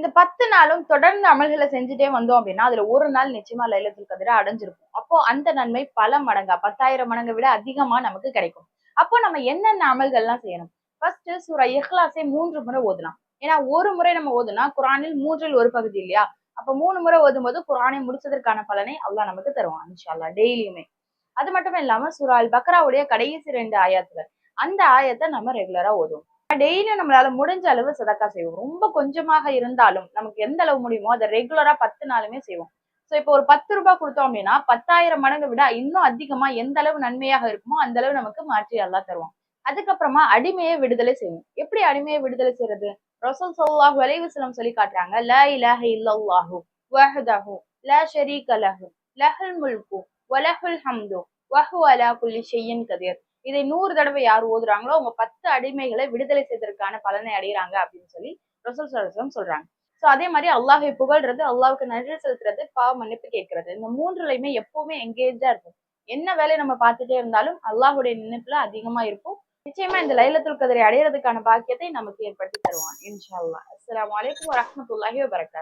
இந்த பத்து நாளும் தொடர்ந்து அமல்களை செஞ்சுட்டே வந்தோம் அப்படின்னா அதுல ஒரு நாள் நிச்சயமா லைலத்துல் கதிர அடைஞ்சிருக்கும். அப்போ அந்த நன்மை பல மடங்கா பத்தாயிரம் மடங்கை விட அதிகமா நமக்கு கிடைக்கும். அப்போ நம்ம என்னென்ன அமல்கள்லாம் செய்யணும்? ஃபர்ஸ்ட் சூரா இஹ்லாஸை மூன்று முறை ஓதலாம். ஏன்னா ஒரு முறை நம்ம ஓதுனா குரானில் மூன்றில் ஒரு பகுதி இல்லையா? அப்ப மூணு முறை ஓதும் போது குரானை முடிச்சதற்கான பலனை அவ்வளவு நமக்கு தருவான் இன்ஷால்லா டெய்லியுமே. அது மட்டும் இல்லாம சூரா அல் பக்ராவுடைய கடைசி ரெண்டு ஆயாத்துகள். அந்த ஆயத்தை நம்ம ரெகுலரா ஓதுவோம். டெய்லியும் நம்மளால முடிஞ்ச அளவு சதக்கா செய்வோம். ரொம்ப கொஞ்சமாக இருந்தாலும் நமக்கு எந்த அளவு முடியுமோ அதை ரெகுலரா பத்து நாளுமே செய்வோம். ஸோ இப்போ ஒரு பத்து ரூபாய் கொடுத்தோம் அப்படின்னா பத்தாயிரம் மடங்கு விட இன்னும் அதிகமா எந்த அளவு நன்மையாக இருக்குமோ அந்த அளவு நமக்கு மாற்றி எல்லாம் தருவோம் அதுக்கப்புறமா அடிமையை விடுதலை செய்வோம். எப்படி அடிமையை விடுதலை செய்யறது ரசூல் விளைவு சிலம் சொல்லி காட்டுறாங்க ல இலஹ இல்லல்லாஹு வஹதஹு ல ஷரீக லஹு லஹுல் முல்கு வலஹுல் ஹம்து வஹு அலா குல்லி ஷெய்யன் கதிர். இதை நூறு தடவை யார் ஓதுறாங்களோ அவங்க பத்து அடிமைகளை விடுதலை செய்வதற்கான பலனை அடைகிறாங்க அப்படின்னு சொல்லி ரசூல் சொல்றாங்க. சோ அதே மாதிரி அல்லாஹை புகழ்றது அல்லாவுக்கு நன்றி செலுத்துறது பாவ மன்னிப்பு கேட்கறது. இந்த மூன்றுலையுமே எப்பவுமே எங்கேஜா இருக்கும் என்ன வேலையை நம்ம பார்த்துட்டே இருந்தாலும் அல்லாஹுடைய நினைப்புல அதிகமா இருக்கும் நிச்சயமா இந்த லைலத்துல் கதிரை அடையிறதுக்கான பாக்கியத்தை நமக்கு ஏற்படுத்தி தருவான் இன்ஷா அல்லா அஸ்லாம் வலைக்கம் வரமத்துல்லாஹி வபரகாத்.